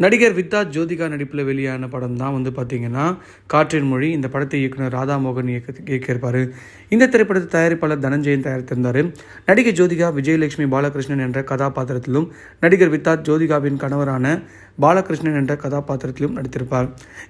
நடிகர் வித்தா ஜோதிகா நடிப்பில் வெளியான படம் தான் வந்து பார்த்தீங்கன்னா காற்றின் மொழி. இந்த படத்தை இயக்குனர் ராதாமோகன் இயக்க இயக்கியிருப்பார். இந்த திரைப்படத்தை தயாரிப்பாளர் தனஞ்சயன் தயாரித்திருந்தார். நடிகை ஜோதிகா விஜயலட்சுமி பாலகிருஷ்ணன் என்ற கதாபாத்திரத்திலும் நடிகர் வித்தா ஜோதிகாவின் கணவரான பாலகிருஷ்ணன் என்ற கதாபாத்திரத்திலும் நடித்திருப்பார்.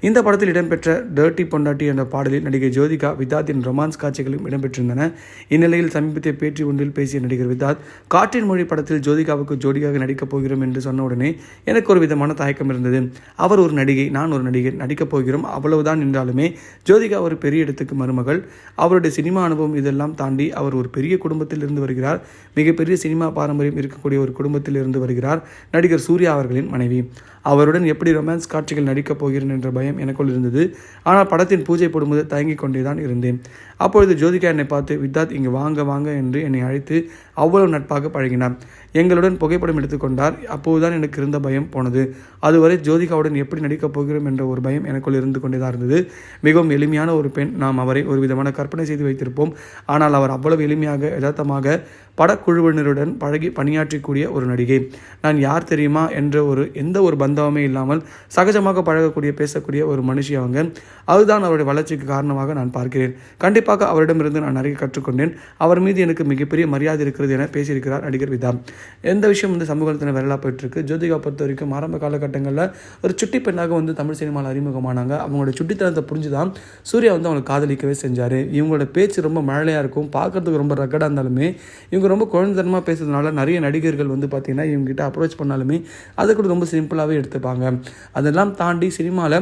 இந்த படத்தில் இடம்பெற்ற டர்ட்டி பொண்டாட்டி என்ற பாடலில் நடிகை ஜோதிகா வித்தாத்தின் ரொமான்ஸ் காட்சிகளும் இடம்பெற்றிருந்தன. இந்நிலையில் சமீபத்திய பேட்டி ஒன்றில் பேசிய நடிகர் வித்தாத் காற்றின் மொழி படத்தில் ஜோதிகாவுக்கு ஜோடியாக நடிக்கப் போகிறோம் என்று சொன்ன உடனே எனக்கு ஒரு விதமான மயக்கம் இருந்தது. அவர் ஒரு நடிகை நான் ஒரு நடிகர் நடிக்கப் போகிறோம் அவ்வளவுதான் என்றாலுமே ஜோதிகா ஒரு பெரிய இடத்துக்கு மருமகள். அவருடைய சினிமா அனுபவம் இதெல்லாம் தாண்டி அவர் ஒரு பெரிய குடும்பத்தில் இருந்து வருகிறார். மிகப்பெரிய சினிமா பாரம்பரியம் இருக்கக்கூடிய ஒரு குடும்பத்தில் இருந்து வருகிறார். நடிகர் சூர்யா அவர்களின் மனைவி. அவருடன் எப்படி ரொமான்ஸ் காட்சிகள் நடிக்கப் போகிறேன் என்ற பயம் எனக்குள் இருந்தது. ஆனால் படத்தின் பூஜை போடும்போது தயங்கிக் கொண்டே தான் இருந்தேன். அப்பொழுது ஜோதிகா என்னை பார்த்து வித்தாத் இங்கு வாங்க வாங்க என்று என்னை அழைத்து அவ்வளவு நட்பாக பழகினார். எங்களுடன் புகைப்படம் எடுத்துக்கொண்டார் அப்போதுதான் எனக்கு இருந்த பயம் போனது. அதுவரை ஜோதிகாவுடன் எப்படி நடிக்கப் போகிறோம் என்ற ஒரு பயம் எனக்குள் இருந்து கொண்டே தான் இருந்தது. மிகவும் எளிமையான ஒரு பெண் நாம் அவரை ஒரு விதமான கற்பனை செய்து வைத்திருப்போம். ஆனால் அவர் அவ்வளவு எளிமையாக யதார்த்தமாக படக்குழுவினருடன் பழகி பணியாற்றக்கூடிய ஒரு நடிகை. நான் யார் தெரியுமா என்ற ஒரு எந்த ஒரு பந்தவமே இல்லாமல் சகஜமாக பழகக்கூடிய பேசக்கூடிய ஒரு மனுஷி அவங்க. அதுதான் அவருடைய வளர்ச்சிக்கு காரணமாக நான் பார்க்கிறேன். கண்டிப்பாக அவரிடமிருந்து நான் நிறைய கற்றுக்கொண்டேன். அவர் மீது எனக்கு மிகப்பெரிய மரியாதை இருக்கிறது என பேசியிருக்கிறார் நடிகர் விதா. எந்த விஷயம் வந்து சமூகத்தில் வரலாக ஜோதிகா பொறுத்த வரைக்கும் ஆரம்ப காலகட்டங்களில் ஒரு சுட்டி பெண்ணாக வந்து தமிழ் சினிமாவில் அறிமுகமானாங்க. அவங்களோட சுட்டித்தனத்தை புரிஞ்சு தான் சூர்யா வந்து அவங்களை காதலிக்கவே செஞ்சார். இவங்களோட பேச்சு ரொம்ப மழலையாக இருக்கும். பார்க்கறதுக்கு ரொம்ப ரக்கடாக இருந்தாலுமே இவங்க ரொம்ப குழந்தைத்தனமாக பேசுறதுனால நிறைய நடிகர்கள் வந்து பார்த்திங்கன்னா இவங்ககிட்ட அப்ரோச் பண்ணாலுமே அதை கூட ரொம்ப சிம்பிளாகவே எடுத்துப்பாங்க. அதெல்லாம் தாண்டி சினிமாவில்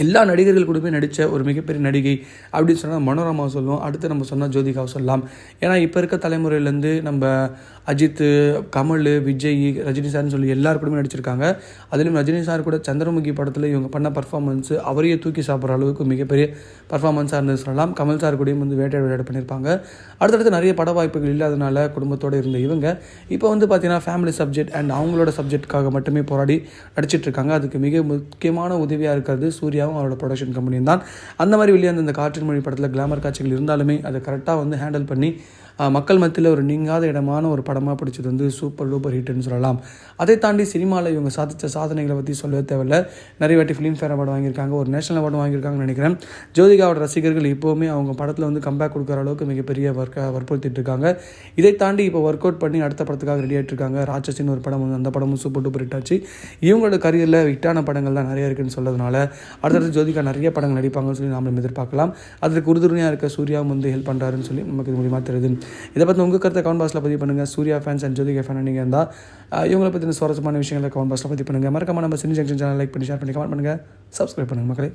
எல்லா நடிகர்கள் கூடவே நடித்த ஒரு மிகப்பெரிய நடிகை அப்படின்னு சொன்னால் மனோரமா சொல்லுவோம் அடுத்து நம்ம சொன்னால் ஜோதிகாவை சொல்லலாம். ஏன்னா இப்போ இருக்க தலைமுறையிலேருந்து நம்ம அஜித்து கமல் விஜய் ரஜினி சார்னு சொல்லி எல்லார் கூடமே நடிச்சிருக்காங்க. அதிலும் ரஜினி சார் கூட சந்திரமுகி படத்தில் இவங்க பண்ண பர்ஃபார்மன்ஸு அவரையே தூக்கி சாப்பிட்ற அளவுக்கு மிகப்பெரிய பர்ஃபார்மன்ஸாக இருந்தது சொல்லலாம். கமல் சார் கூடயும் வந்து வேட்டை விளையாட்டு பண்ணியிருப்பாங்க. அடுத்தடுத்து நிறைய பட வாய்ப்புகள் இல்லாதனால குடும்பத்தோடு இருந்த இவங்க இப்போ வந்து பார்த்தீங்கன்னா ஃபேமிலி சப்ஜெக்ட் அண்ட் அவங்களோட சப்ஜெக்ட்காக மட்டுமே போராடி நடிச்சிட்ருக்காங்க அதுக்கு மிக முக்கியமான உதவியாக இருக்கிறது சூர்யாவும் அவரோட ப்ரொடக்ஷன் கம்பெனியும் தான். அந்த மாதிரி வெளியே அந்த காற்றின் மொழி படத்தில் கிளாமர் காட்சிகள் இருந்தாலுமே அதை கரெக்டாக வந்து ஹேண்டில் பண்ணி மக்கள் மத்தியில் ஒரு நீங்காத இடமான ஒரு படமாக பிடிச்சது வந்து சூப்பர் டூப்பர் ஹிட்னு சொல்லலாம். அதை தாண்டி சினிமாவில் இவங்க சாதித்த சாதனைகளை பற்றி சொல்லவே தேவையில்ல. நிறைய வாட்டி ஃபிலிம் ஃபேர் அவார்டு வாங்கியிருக்காங்க ஒரு நேஷனல் அவார்டு வாங்கியிருக்காங்கன்னு நினைக்கிறேன். ஜோதிகாவோட ரசிகர்கள் இப்போவுமே அவங்க படத்தில் வந்து கம்பேக் கொடுக்குற அளவுக்கு மிகப்பெரிய ஒர்க் வற்புறுத்திட்டு இருக்காங்க. இதை தாண்டி இப்போ ஒர்க் அவுட் பண்ணி அடுத்த படத்துக்காக ரெடி ஆகிட்டு இருக்காங்க. ராட்சசின்னு ஒரு படம் வந்து அந்த படமும் சூப்பர் டூப்பர் ஹிட் ஆச்சு. இவங்களோட கரியரில் ஹிட்டான படங்கள் தான் நிறைய இருக்குன்னு சொல்லதுனால அடுத்தடுத்து ஜோதிகா நிறைய படங்கள் நடிப்பாங்கன்னு சொல்லி நாம் எதிர்பார்க்கலாம். அதுக்கு உறுதுணையாக இருக்க சூர்யாவும் வந்து ஹெல்ப் பண்ணுறாருன்னு சொல்லி நமக்கு இது மூலியமாக தெரியுது. இதை பற்றி உங்கள் கருத்தை கவுண்ட் பாக்ஸில் பதிவு பண்ணுங்கள் Suriya fans and Jyothika fan நீங்கள் இருந்தால் இவங்களை பற்றின சுவாரஸ்யமான விஷயங்களை கவுண்ட் பாக்ஸில் பதிவு பண்ணுங்கள் மறக்காம நம்ம சினி ஜங்ஷன் சேனல் லைக் பண்ணி ஷேர் பண்ணி கமெண்ட் பண்ணுங்கள் சப்ஸ்கிரைப் பண்ணுங்கள் மக்களே.